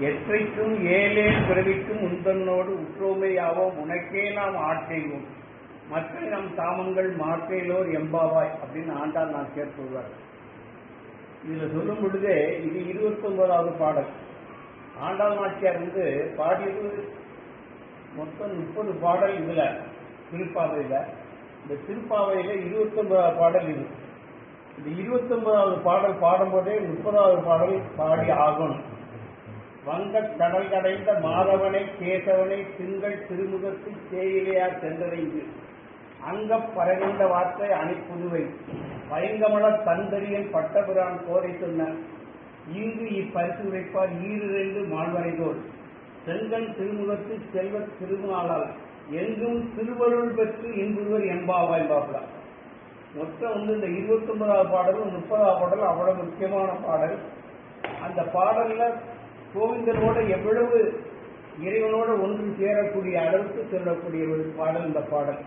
எற்றைக்கும் ஏழே பிறவிக்கும் உந்தன்னோடு உற்றோமையாவோம் உனக்கே நாம் ஆட்செய்வோம் மற்ற நம் தாமங்கள் மாற்றையிலோர் எம்பாவாய் அப்படின்னு ஆண்டாள் நான் சொல்வார். இதுல சொல்லும் பொழுது இது இருபத்தி ஒன்பதாவது பாடல். ஆண்டாள் நாச்சியார் வந்து பாடியது மொத்தம் முப்பது பாடல் இதுல திருப்பாவையில. இந்த திருப்பாவையில இருபத்தி ஒன்பதாவது பாடல் இது. இந்த இருபத்தி ஒன்பதாவது பாடல் பாடும்போதே முப்பதாவது பாடல் பாடி ஆகணும். வங்கக் கடல் கடைந்த மாதவனை கேசவனை திங்கள் திருமுகத்தில் தேயிலையார் சென்றடைந்து அங்கப் பரவிந்த வார்த்தை அணிப்புதுவை பயங்கமல தந்தரியன் பட்டபிரான் கோரை சொன்ன இங்கு இப்பரிசு உரைப்பார் ஈரிரண்டு மால்வரைதோர் செங்கன் திருமுகத்து செல்வ திருமாலால் எங்கும் திருவருள் பெற்று இன்புருவர் எம்பாவாய் பாப்பலா மொத்தம் வந்து இந்த இருபத்தி ஒன்பதாவது பாடலும் முப்பதாவது பாடல் அவ்வளவு முக்கியமான பாடல். அந்த பாடல்ல கோவிந்தனோட எவ்வளவு இறைவனோட ஒன்று சேரக்கூடிய அளவுக்கு சொல்லக்கூடிய ஒரு பாடல் இந்த பாடல்.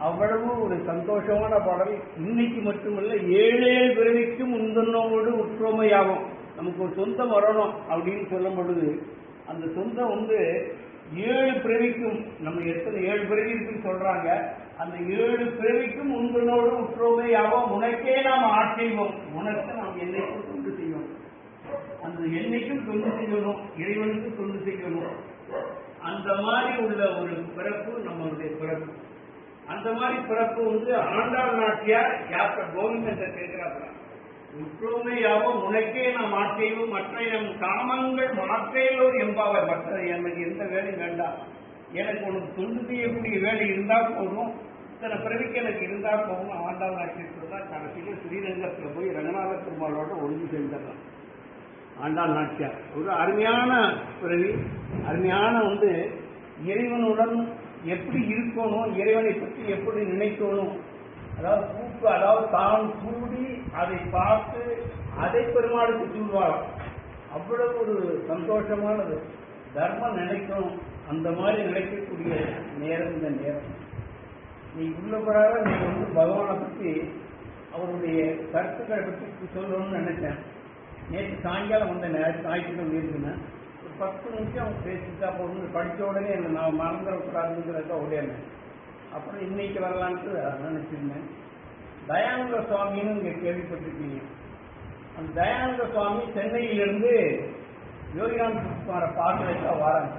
அவ்வளவு ஒரு சந்தோஷமான பாடல். இன்னைக்கு மட்டுமல்ல ஏழேழு பிறவிக்கும் முந்தன்னோடு உற்றோமையாகும் நமக்கு ஒரு சொந்தம் வரணும் அப்படின்னு சொல்லும் பொழுது அந்த சொந்தம் வந்து ஏழு பிறவிக்கும் நம்ம எத்தனை ஏழு பிறவி இருக்குன்னு சொல்றாங்க. அந்த ஏழு பிறவிக்கும் உங்களோடு உற்றோமையாகும் உனக்கே நாம் ஆட்செய்வோம் உனக்கு நாம் என்னைக்கும் அது என்னைக்கும் தொண்டு செய்யணும் இறைவனுக்கு தொண்டு செய்யணும். அந்த மாதிரி உள்ள ஒரு பிறப்பு நம்மளுடைய பிறப்பு. அந்த மாதிரி பிறப்பு வந்து ஆண்டாள் நாட்டியார் யாத்திர கோவிந்தத்தை கேட்கிறாங்க உற்றோமையாவும் உனக்கே நாம் மாற்றேவும் மற்ற எம் காமங்கள் மாற்றையிலோ எம்பாவர் மற்ற எனக்கு எந்த வேலையும் வேண்டாம். எனக்கு உனக்கு தொண்டு செய்யக்கூடிய வேலை இருந்தா போதும். இத்தனை பிறவிக்கு எனக்கு இருந்தா போதும். ஆண்டாள் நாட்டியத்தில் தான் கடைசியில் ஸ்ரீரங்கத்தில் போய் ரங்கநாத பெருமாளோட ஒழுங்கு சேர்ந்துடலாம் ஆண்டாள் நாச்சியார். ஒரு அருமையான பிறவி அருமையான வந்து இறைவனுடன் எப்படி இருக்கணும் இறைவனை பற்றி எப்படி நினைக்கணும் அதாவது கூப்பு அதாவது தான் கூடி அதை பார்த்து அதை பெருமாளுக்கு சொல்வாராம் அவ்வளவு ஒரு சந்தோஷமானது. தர்மம் நினைக்கணும் அந்த மாதிரி நினைக்கக்கூடிய நேரம் இந்த நேரம். நீ உள்ள பிறகு நீ வந்து பகவானை பற்றி அவருடைய கருத்துக்களை பற்றி சொல்லணும்னு நினைச்சேன். நேற்று சாயங்காலம் வந்த நேரம் ஞாயிற்றுக்கிழமை இருக்குன்னு ஒரு பத்து நிமிஷம் பேசிட்டா போகணும் படித்த உடனே என்ன நான் மறந்துடக்கூடாதுங்கிறத உடையேன் அப்புறம் இன்னைக்கு வரலான்ட்டு நினைச்சிருந்தேன். தயானந்த சுவாமின்னு இங்கே கேள்விப்பட்டிருக்கீங்க அந்த தயானந்த சுவாமி சென்னையிலிருந்து யோகிராம் குமார பார்க்கறதுக்காக வராங்க.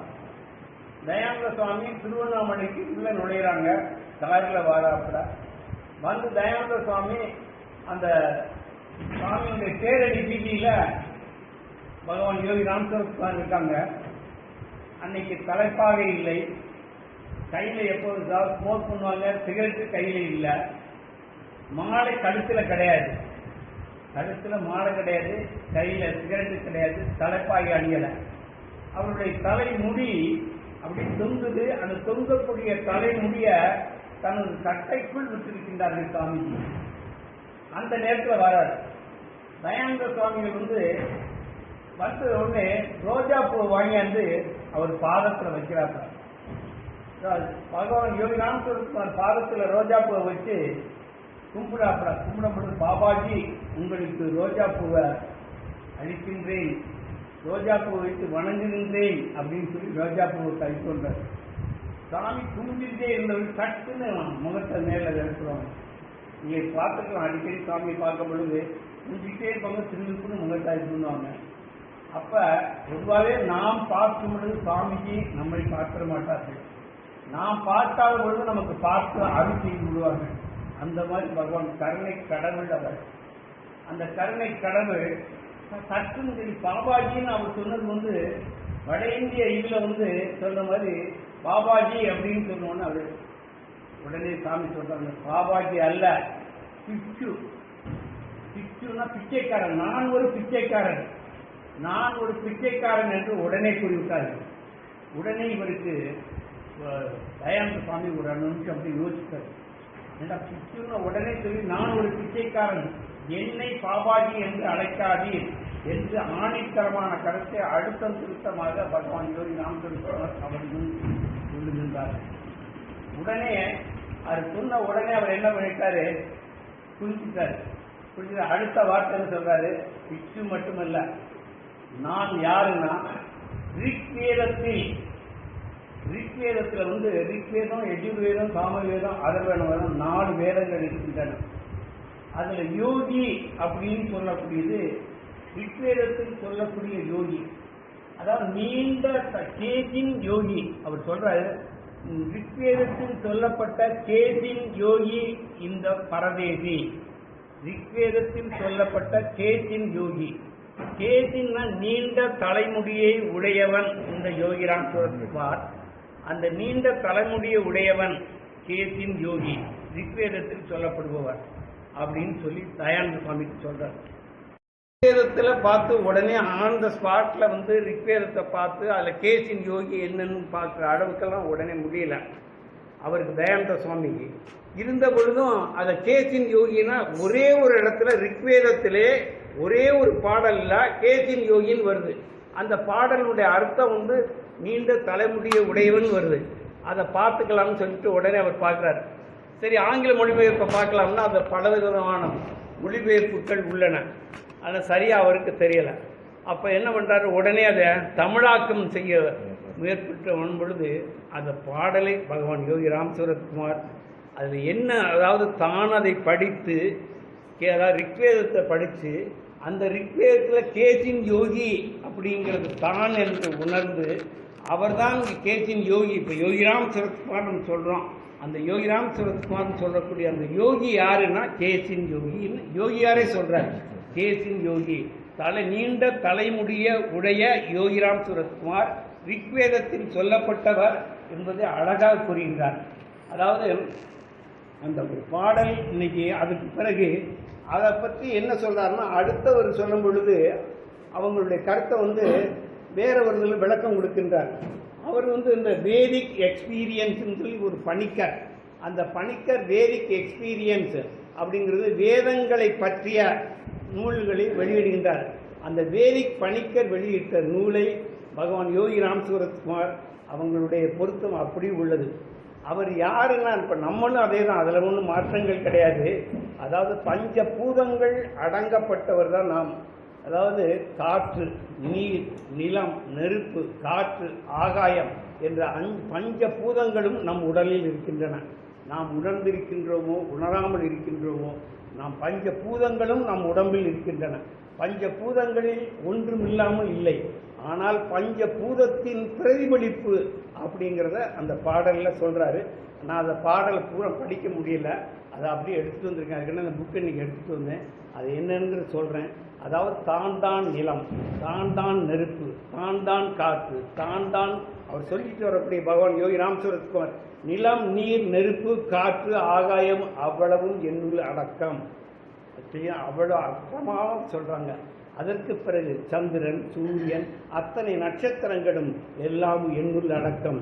தயானந்த சுவாமி திருவண்ணாமலைக்கு உள்ள நுழையிறாங்க. காரில் வராப்புல. வந்து தயானந்த சுவாமி அந்த சுவாமியுடைய தேரடி வீதியில பகவான் யோகி ராமசரத்வான் இருக்காங்க. அன்னைக்கு தலைப்பாக இல்லை. கையில எப்போது ஸ்மோக் பண்ணுவாங்க? சிகரெட்டு கையில இல்லை. மாலை கழுத்துல கிடையாது. கழுத்துல மாலை கிடையாது. கையில சிகரெட்டு கிடையாது. தலைப்பாகி அணியல. அவருடைய தலைமுடி அப்படி தொங்குது. அந்த தொங்கக்கூடிய தலைமுடிய தனது சட்டைக்குள் விட்டிருக்கின்றார்கள் சுவாமிஜி அந்த நேரத்தில் வராது தயானந்த சுவாமிகள் வந்து வந்த உடனே ரோஜா பூ வாங்கியாந்து அவர் பாதத்தில் வைக்கிறாங்க பகவான் யோகி ராமசுரகுமார் பாதத்தில் ரோஜா பூவை வச்சு கும்பிடாப்புல கும்பிடப்பட்டு பாபாஜி உங்களுக்கு ரோஜா பூவை அளிக்கின்றேன். ரோஜா பூவை வைத்து வணங்குகின்றேன் அப்படின்னு சொல்லி ரோஜா பூவை கை கொண்டார். சாமி கும்பிட்டுட்டே இருந்தவர் சட்டுன்னு முகத்தை நேரில் எடுத்துருவாங்க நீங்க பார்த்துக்கலாம் அடிக்கடி சாமியை பார்க்கும் பொழுது கும்பிட்டே இருப்பாங்க திரும்பிக்குன்னு முகத்தாய் பண்ணுவாங்க அப்ப பொதுவாகவே நாம் பார்க்கும் பொழுது சாமிக்கு நம்மை பார்க்க மாட்டார்கள். நாம் பார்க்காத பொழுது நமக்கு பார்த்து அருள் செய்து விடுவார்கள். அந்த மாதிரி பகவான் கருணை கடவுள் அவர். அந்த கருணை கடவுள் சற்று பாபாஜின்னு அவர் சொன்னது வந்து வட இந்திய இதுல வந்து சொன்ன மாதிரி பாபாஜி அப்படின்னு சொன்னோன்னு அவர் உடனே சாமி சொல்றாங்க பாபாஜி அல்ல. பிச்சு. பிச்சுன்னா பிச்சைக்காரன். நான் ஒரு பிச்சைக்காரன். நான் ஒரு பிச்சைக்காரன் என்று உடனே கூறிவிட்டார்கள். உடனே இவருக்கு தயானந்த சுவாமி ஒரு நிமிஷம் அப்படி யோசித்தார் ஏன்னா பிச்சுன்னு உடனே சொல்லி நான் ஒரு பிச்சைக்காரன். என்னை பாபாஜி என்று அழைக்காதீர். என்று ஆணித்தரமான கருத்தை அழுத்தம் திருத்தமாக பகவான் யோகி ராம் அவர் சொல்லுகின்றார். உடனே அவர் சொன்ன உடனே அவர் என்ன பண்ணிட்டாரு? புரிஞ்சுட்டாரு புரிஞ்சு அடுத்த வார்த்தைன்னு சொல்றாரு? பிச்சு மட்டுமல்ல. நான் யாருன்னா ரிக்வேதத்தில் ரிக்வேதத்தில் வந்து ரிக்வேதம் எஜுர்வேதம் சாமவேதம் அதர்வேதம் வேதம் நாலு வேதங்கள் இருக்கின்றன. அதுல யோகி அப்படின்னு சொல்லக்கூடியது ரிக்வேதத்தில் சொல்லக்கூடிய யோகி. அதாவது நீண்ட த- யோகி. அவர் சொல்றாரு ரிக்வேதத்தில் சொல்லப்பட்ட கேசின் யோகி இந்த பரதேசி. ரிக்வேதத்தில் சொல்லப்பட்ட கேசின் யோகி. கேசின்னா நீண்ட தலைமுடியை உடையவன் இந்த யோகிராம் சுரத்குமார் அந்த நீண்ட தலைமுடியை உடையவன் கேசின் யோகி. ரிக்வேதத்தில் சொல்லப்படுபவர் அப்படின்னு சொல்லி தயானந்த சுவாமிக்கு சொல்றார். ரிக்வேதத்தில் பார்த்து உடனே ஆன் த ஸ்பாட்டில் வந்து ரிக்வேதத்தை பார்த்து அதில் கேசின் யோகி என்னன்னு பார்க்குற அளவுக்கெல்லாம் உடனே முடியல. அவருக்கு தயானந்த சுவாமிக்கு இருந்த பொழுதும் அதை கேசின் யோகினா ஒரே ஒரு இடத்துல ரிக்வேதத்திலே ஒரே ஒரு பாடலில் கேசின் யோகின்னு வருது. அந்த பாடலுடைய அர்த்தம் வந்து நீண்ட தலைமுடிய உடையவன் வருது. அதை பார்த்துக்கலாம்னு சொல்லிட்டு உடனே அவர் பார்க்குறாரு. சரி ஆங்கில மொழிபெயர்ப்பை பார்க்கலாம்னா அது பலவிதமான மொழிபெயர்ப்புகள் உள்ளன. ஆனால் சரியாக அவருக்கு தெரியலை. அப்போ என்ன பண்ணுறாரு உடனே அதை தமிழாக்கம் செய்ய முயற்சிட்டு பொழுது அந்த பாடலை பகவான் யோகி ராம் சூரத்குமார் அதில் என்ன அதாவது தான் அதை படித்து கே- அதாவது ரிக்வேதத்தை படித்து அந்த ரிக்வேதத்தில் கேசின் யோகி அப்படிங்கிறது தான் என்று உணர்ந்து அவர்தான் கேசின் யோகி. இப்போ யோகிராம் சரத்குமார் நம்ம சொல்கிறோம் அந்த யோகிராம் சரத்குமார்னு சொல்லக்கூடிய அந்த யோகி யாருன்னா கேசின் யோகின்னு யோகியாரே சொல்கிறார் கேசின் யோகி. தலை நீண்ட தலைமுடிய உடைய யோகிராம் சுரத்குமார் ரிக்வேதத்தில் சொல்லப்பட்டவர் என்பதை அழகாக கூறுகின்றார். அதாவது அந்த ஒரு பாடல் இன்னைக்கு அதுக்கு பிறகு அதை பற்றி என்ன சொல்கிறாருன்னா அடுத்தவர் சொல்லும் பொழுது அவங்களுடைய கருத்தை வந்து வேற ஒரு இதில் விளக்கம் கொடுக்கின்றார். அவர் வந்து இந்த வேதிக் எக்ஸ்பீரியன்ஸ்னு சொல்லி ஒரு பணிக்கர். அந்த பணிக்கர் வேதிக் எக்ஸ்பீரியன்ஸ் அப்படிங்கிறது வேதங்களை பற்றிய நூல்களை வெளியிடுகின்றார். அந்த வேதிக் பணிக்கர் வெளியிட்ட நூலை பகவான் யோகி ராம்சுரத்குமார் அவங்களுடைய பொருத்தம் அப்படி உள்ளது. அவர் யாருன்னா இப்போ நம்மளும் அதே தான் அதில் ஒன்றும் மாற்றங்கள் கிடையாது. அதாவது பஞ்ச பூதங்கள் அடங்கப்பட்டவர் தான் நாம். அதாவது காற்று நீர் நிலம் நெருப்பு காற்று ஆகாயம் என்ற அஞ் பஞ்ச பூதங்களும் நம் உடலில் இருக்கின்றன. நாம் உணர்ந்திருக்கின்றோமோ உணராமல் இருக்கின்றோமோ நாம் பஞ்ச பூதங்களும் நம் உடம்பில் இருக்கின்றன. பஞ்ச பூதங்களில் ஒன்றும் இல்லாமல் இல்லை. ஆனால் பஞ்ச பூதத்தின் பிரதிபலிப்பு அப்படிங்கிறத அந்த பாடலில் சொல்கிறாரு நான் அந்த பாடலை பூரா படிக்க முடியல. அதை அப்படியே எடுத்துகிட்டு வந்திருக்கேன். அதுக்குன்னு அந்த புக்கை நீங்கள் எடுத்துகிட்டு வந்தேன். அது என்னன்னு சொல்கிறேன் அதாவது தான் தான் நிலம் தான் தான் நெருப்பு தான் தான் காற்று தான் தான் அவர் சொல்லிட்டு வரக்கூடிய பகவான் யோகி ராம்சுரத்குமார் நிலம் நீர் நெருப்பு காற்று ஆகாயம் அவ்வளவும் என்னுள் அடக்கம். அவ்வளோ அர்த்தமாக சொல்கிறாங்க அதற்கு பிறகு சந்திரன் சூரியன் அத்தனை நட்சத்திரங்களும் எல்லாம் என்னுள் அடக்கம்.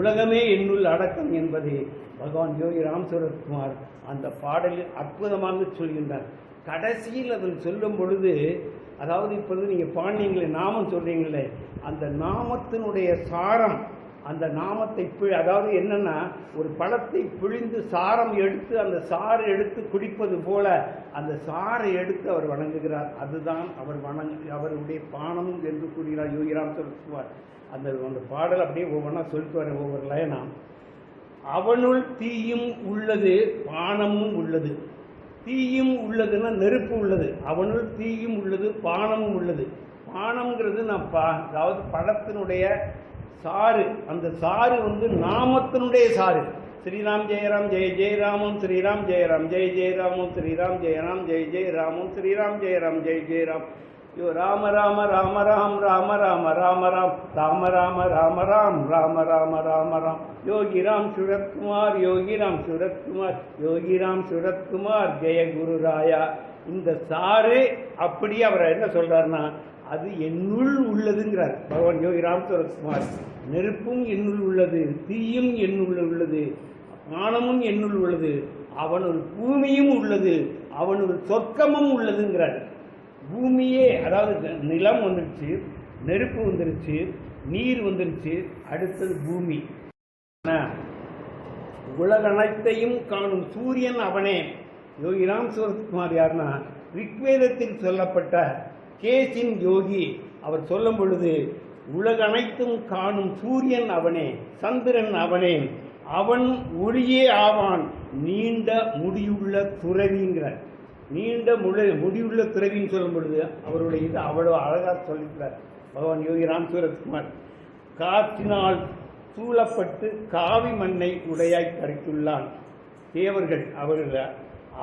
உலகமே என்னுள் அடக்கம் என்பதை பகவான் யோகி ராம்சுரத்குமார் அந்த பாடலில் அற்புதமாக சொல்கின்றார். கடைசியில் அதில் சொல்லும் பொழுது அதாவது இப்பொழுது நீங்கள் பாண்டியங்களை நாமம் சொல்கிறீங்களே அந்த நாமத்தினுடைய சாரம் அந்த நாமத்தை பி- அதாவது என்னென்னா ஒரு பழத்தை பிழிந்து சாரம் எடுத்து அந்த சாறு எடுத்து குடிப்பது போல அந்த சாறை எடுத்து அவர் வணங்குகிறார். அதுதான் அவர் வணங்கு அவருடைய பானம் என்று கூறுகிறார் யோகிராம் சொல்லுவார் அந்த அந்த பாடல் அப்படியே ஒவ்வொன்றா சொல்லிட்டு வரேன் ஒவ்வொரு லயனா அவனுள் தீயும் உள்ளது பானமும் உள்ளது. தீயும் உள்ளதுன்னா நெருப்பு உள்ளது. அவனுள் தீயும் உள்ளது பானமும் உள்ளது. பானம்ங்கிறது நான் பா அதாவது பழத்தினுடைய சாறு. அந்த சாறு வந்து நாமத்தினுடைய சாறு. ஸ்ரீராம் ஜெயராம் ஜெய ஜெயராமம் ஸ்ரீராம் ஜெயராம் ஜெய ஜெயராமம் ஸ்ரீராம் ஜெயராம் ஜெய ஜெயராமம் ஸ்ரீராம் ஜெயராம் ஜெய ஜெயராம் யோ ராம ராம ராம ராம் ராம ராம ராம ராம் ராம ராம ராம ராம் ராம ராம ராம ராம். யோகி ராம் சுரத்குமார் யோகி ராம் சுரத்குமார் யோகி ராம் சுரத்குமார் ஜெய குரு ராயா. இந்த சாரு அப்படியே அவர் என்ன சொல்றாருன்னா அது என்னுள் உள்ளதுங்கிறார். பகவான் யோகி ராம் சுரத்குமார். நெருப்பும் என்னுள் உள்ளது தீயும் என்னுள் உள்ளது ஆணமும் என்னுள் உள்ளது. அவனுள் பூமியும் உள்ளது அவனுள் சொர்க்கமும் உள்ளதுங்கிறார். பூமியே அதாவது நிலம் வந்துருச்சு நெருப்பு வந்துருச்சு நீர் வந்துருச்சு அடுத்தது பூமி. உலகனைத்தையும் காணும் சூரியன் அவனே. யோகி ராம் சூரத்குமார் யாருன்னா ரிக்வேதத்தில் சொல்லப்பட்ட கேசின் யோகி அவர் சொல்லும் பொழுது உலகனைத்தும் காணும் சூரியன் அவனே சந்திரன் அவனே அவன் ஒளியே ஆவான் நீண்ட முடியுள்ள துறவிங்கிறார். நீண்ட முழு முடிவுள்ள துறவின்னு சொல்லும் பொழுது அவருடைய இது அவ்வளோ அழகாக சொல்லியிருக்கிறார். பகவான் யோகி ராம் சூரத்குமார் காற்றினால் சூழப்பட்டு காவி மண்ணை உடையாய் கரைத்துள்ளான் தேவர்கள் அவர்கள்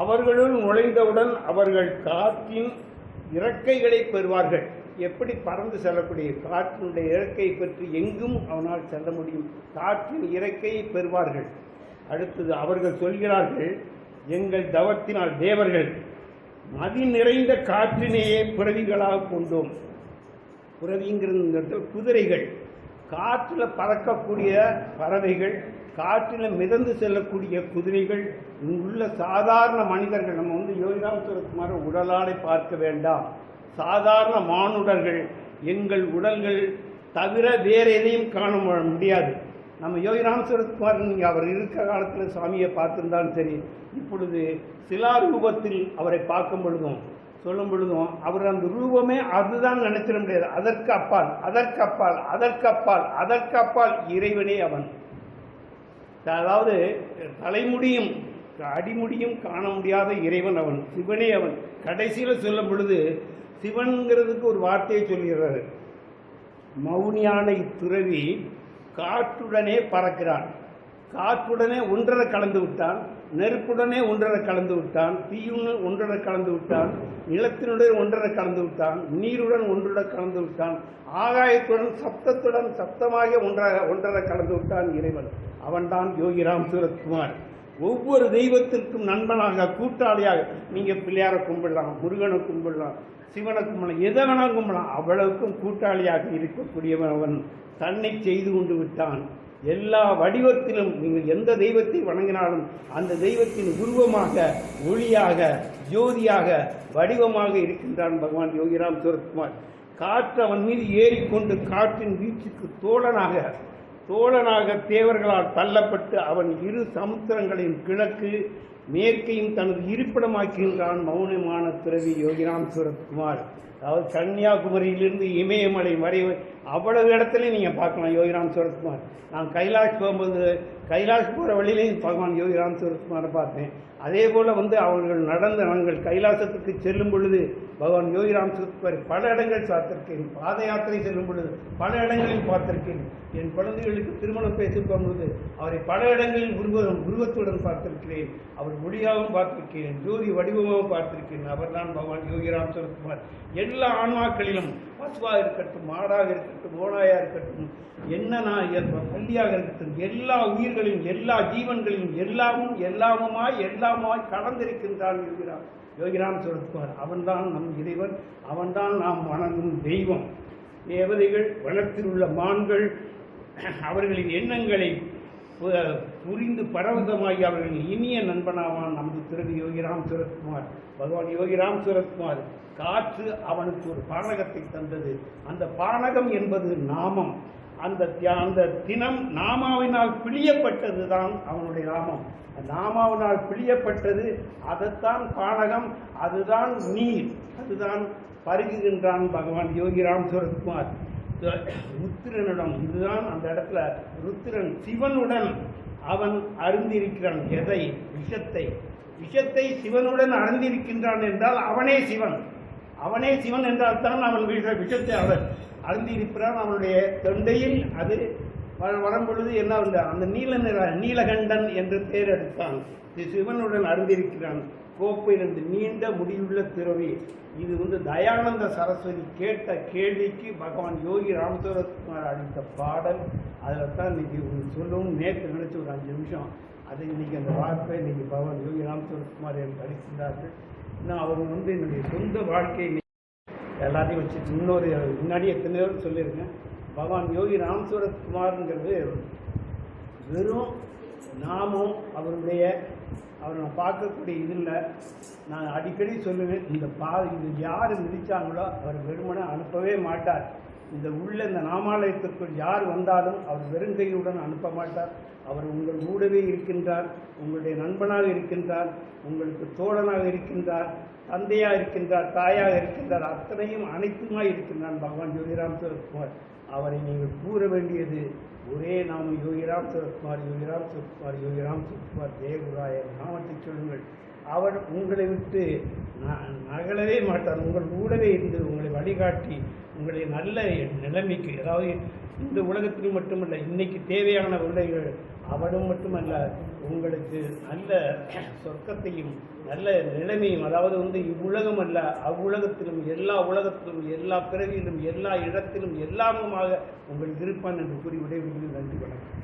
அவர்களுள் நுழைந்தவுடன் அவர்கள் காற்றின் இறக்கைகளை பெறுவார்கள். எப்படி பறந்து செல்லக்கூடிய காற்றினுடைய இறக்கை பற்றி எங்கும் அவனால் செல்ல முடியும்? காற்றின் இறக்கையை பெறுவார்கள். அடுத்தது அவர்கள் சொல்கிறார்கள் எங்கள் தவத்தினால் தேவர்கள் மதி நிறைந்த காற்றினையே பிறவிகளாக கொண்டோம். புறவிங்கிறது குதிரைகள். காற்றில் பறக்கக்கூடிய பறவைகள் காற்றில் மிதந்து செல்லக்கூடிய குதிரைகள் இங்குள்ள சாதாரண மனிதர்கள் நம்ம வந்து யோகிராம் சுரத்குமார் உடலாடை பார்க்க வேண்டாம். சாதாரண மானுடர்கள் எங்கள் உடல்கள் தவிர வேறு எதையும் காண முடியாது. நம்ம யோகி சுரத்குமார் நீங்கள் அவர் இருக்கிற காலத்தில் சாமியை பார்த்துருந்தாலும் சரி இப்பொழுது சிலா ரூபத்தில் அவரை பார்க்கும் பொழுதும் சொல்லும் பொழுதும் அவர் அந்த ரூபமே அதுதான் நினைச்சிட முடியாது. அதற்கு அப்பால் அதற்கு அப்பால் அதற்கு அப்பால் அதற்கு அப்பால் இறைவனே அவன். அதாவது தலைமுடியும் அடிமுடியும் காண முடியாத இறைவன் அவன் சிவனே அவன். கடைசியில் சொல்லும் பொழுது சிவன்கிறதுக்கு ஒரு வார்த்தையை சொல்கிறார். மௌனியான இத்துறவி காற்றுடனே பறக்கிறான். காற்றுடனே ஒன்றரை கலந்து விட்டான். நெருப்புடனே ஒன்றரை கலந்து விட்டான். தீயுடன் ஒன்றரை கலந்து விட்டான். நிலத்தினுடன் ஒன்றரை கலந்து விட்டான். நீருடன் ஒன்றுடன் கலந்து விட்டான். ஆகாயத்துடன் சப்தத்துடன் சப்தமாக ஒன்றாக ஒன்றரை கலந்து விட்டான் இறைவன். அவன்தான் யோகிராம் சூரத்குமார். ஒவ்வொரு தெய்வத்திற்கும் நண்பனாக கூட்டாளியாக நீங்க பிள்ளையாரை கும்பிடலாம் முருகனை கும்பிடலாம் சிவனை கும்பலாம். எதை வேணாலும் கும்பலாம். அவ்வளவுக்கும் கூட்டாளியாக இருக்கக்கூடியவன் அவன் தன்னை செய்து கொண்டு விட்டான். எல்லா வடிவத்திலும் நீங்கள் எந்த தெய்வத்தை வணங்கினாலும் அந்த தெய்வத்தின் உருவமாக ஒளியாக ஜோதியாக வடிவமாக இருக்கின்றான் பகவான் யோகிராம் சுரத்குமார். காற்று அவன் மீது ஏறிக்கொண்டு காற்றின் வீச்சுக்கு தோழனாக தோழனாக தேவர்களால் தள்ளப்பட்டு அவன் இரு சமுத்திரங்களின் கிழக்கு மேற்கையும் தனது இருப்பிடமாக்குகின்றான் மௌனமான துறவி யோகிராம் சூரத்குமார் அதாவது கன்னியாகுமரியிலிருந்து இமயமலை வரை அவ்வளவு இடத்துலையும் நீங்கள் பார்க்கலாம். யோகிராம் சுரத்குமார். நான் கைலாஷ் போகும்போது கைலாஷ் போகிற வழியிலையும் பகவான் யோகிராம் சூரத்குமாரை பார்த்தேன். அதே போல் வந்து அவர்கள் நடந்த நாங்கள் கைலாசத்துக்கு செல்லும் பொழுது பகவான் யோகிராம் சூரத்குமார் பல இடங்கள் பார்த்திருக்கேன். பாத யாத்திரை செல்லும் பொழுது பல இடங்களில் பார்த்திருக்கேன். என் குழந்தைகளுக்கு திருமணம் பேச போகும்போது அவரை பல இடங்களில் உருவம் உருவத்துடன் பார்த்திருக்கிறேன். அவர் மொழியாகவும் பார்த்திருக்கிறேன். ஜோதி வடிவமாகவும் பார்த்திருக்கிறேன். அவர்தான் பகவான் யோகிராம் சரத்குமார். எல்லா ஆன்மாக்களிலும் பசுவாக இருக்கட்டும் மாடாக இருக்கட்டும் ஓனாயா இருக்கட்டும் என்ன நான் பள்ளியாக இருக்கட்டும் எல்லா உயிர்களின் எல்லா ஜீவன்களிலும் எல்லாமும் எல்லாமுமாய் எல்லாமாய் கலந்திருக்கின்றான் யோகிராம் யோகிராம் சொல்லுவார் அவன்தான் நம் இறைவன் அவன்தான் நாம் வணங்கும் தெய்வம். தேவதைகள் வனத்தில் உள்ள மான்கள் அவர்களின் எண்ணங்களை புரிந்து பரவசமாகி அவர்களின் இனிய நண்பனாவான் நமது திரு யோகிராம் சுரத்குமார் பகவான் யோகிராம் சுரத்குமார் காற்று அவனுக்கு ஒரு பானகத்தை தந்தது. அந்த பானகம் என்பது நாமம். அந்த அந்த தினம் நாமாவினால் பிழியப்பட்டது தான் அவனுடைய நாமம். நாமாவினால் பிழியப்பட்டது அதைத்தான் பானகம் அதுதான் நீர். அதுதான் பருகுகின்றான் பகவான் யோகிராம் சுரத்குமார் ருத்திரனிடம் இதுதான் அந்த இடத்துல ருத்திரன் சிவனுடன் அவன் அருந்திருக்கிறான் எதை? விஷத்தை. விஷத்தை சிவனுடன் அருந்திருக்கின்றான் என்றால் அவனே சிவன். அவனே சிவன் என்றால் தான் அவன் விஷத்தை அவன் அருந்திருக்கிறான் அவனுடைய தொண்டையில் அது வ- வரும்பொழுது என்ன வந்த அந்த நீல நிற நீலகண்டன் என்று பெயர் எடுத்தான். இது சிவனுடன் அருந்திருக்கிறான். கோப்பை ரெண்டு நீண்ட முடிவுள்ள துறவி. இது வந்து தயானந்த சரஸ்வதி கேட்ட கேள்விக்கு பகவான் யோகி ராமசுரத்குமார் அளித்த பாடல். அதில் தான் இன்னைக்கு சொல்லவும் நேற்று நினைச்ச ஒரு அஞ்சு நிமிஷம். அது இன்னைக்கு அந்த வார்த்தை இன்னைக்கு பகவான் யோகி ராமசுரத்குமார் என்று அளித்திருந்தார்கள் இன்னும் அவர் வந்து என்னுடைய சொந்த வாழ்க்கையை எல்லாத்தையும் வச்சு இன்னொரு முன்னாடி எத்தனை பேரும் சொல்லியிருக்கேன். பகவான் யோகி ராமசுரத்குமார்ங்கிறது வெறும் நாமும் அவருடைய அவரை நான் பார்க்கக்கூடிய இதில் நான் அடிக்கடி சொல்லுவேன் இந்த பா இது யார் மிதித்தாங்களோ அவர் வெறுமனை அனுப்பவே மாட்டார். இந்த உள்ள இந்த நாமாலயத்திற்குள் யார் வந்தாலும் அவர் வெறுங்கையுடன் அனுப்ப மாட்டார். அவர் உங்கள் கூடவே இருக்கின்றார் உங்களுடைய நண்பனாக இருக்கின்றார் உங்களுக்கு தோழனாக இருக்கின்றார் தந்தையாக இருக்கின்றார் தாயாக இருக்கின்றார் அத்தனையும் அனைத்துமாய் இருக்கின்றான் பகவான் ஜோதிராம் குமார் அவரை நீங்கள் கூற வேண்டியது ஒரே நாம யோகிராம் சிவகுமார் யோகிராம் சிவகுமார் யோகிராம் சிவகுமார் தேவகுராய நாமத்தை சொல்லுங்கள். அவர் உங்களை விட்டு ந- நகலவே மாட்டார். உங்கள் கூடவே இருந்து உங்களை வழிகாட்டி உங்களை நல்ல நிலைமைக்கு அதாவது இந்த உலகத்திலும் மட்டுமல்ல இன்னைக்கு தேவையான உள்ளைகள் அவனும் மட்டுமல்ல உங்களுக்கு நல்ல சொர்க்கத்தையும் நல்ல நிலைமையும் அதாவது வந்து இவ்வுலகம் அல்ல அவ்வுலகத்திலும் எல்லா உலகத்திலும் எல்லா பிறவியிலும் எல்லா இடத்திலும் எல்லாமுமாக உங்கள் இருப்பான் என்று கூறி விடைபெறுகிறேன். நன்றி வணக்கம்.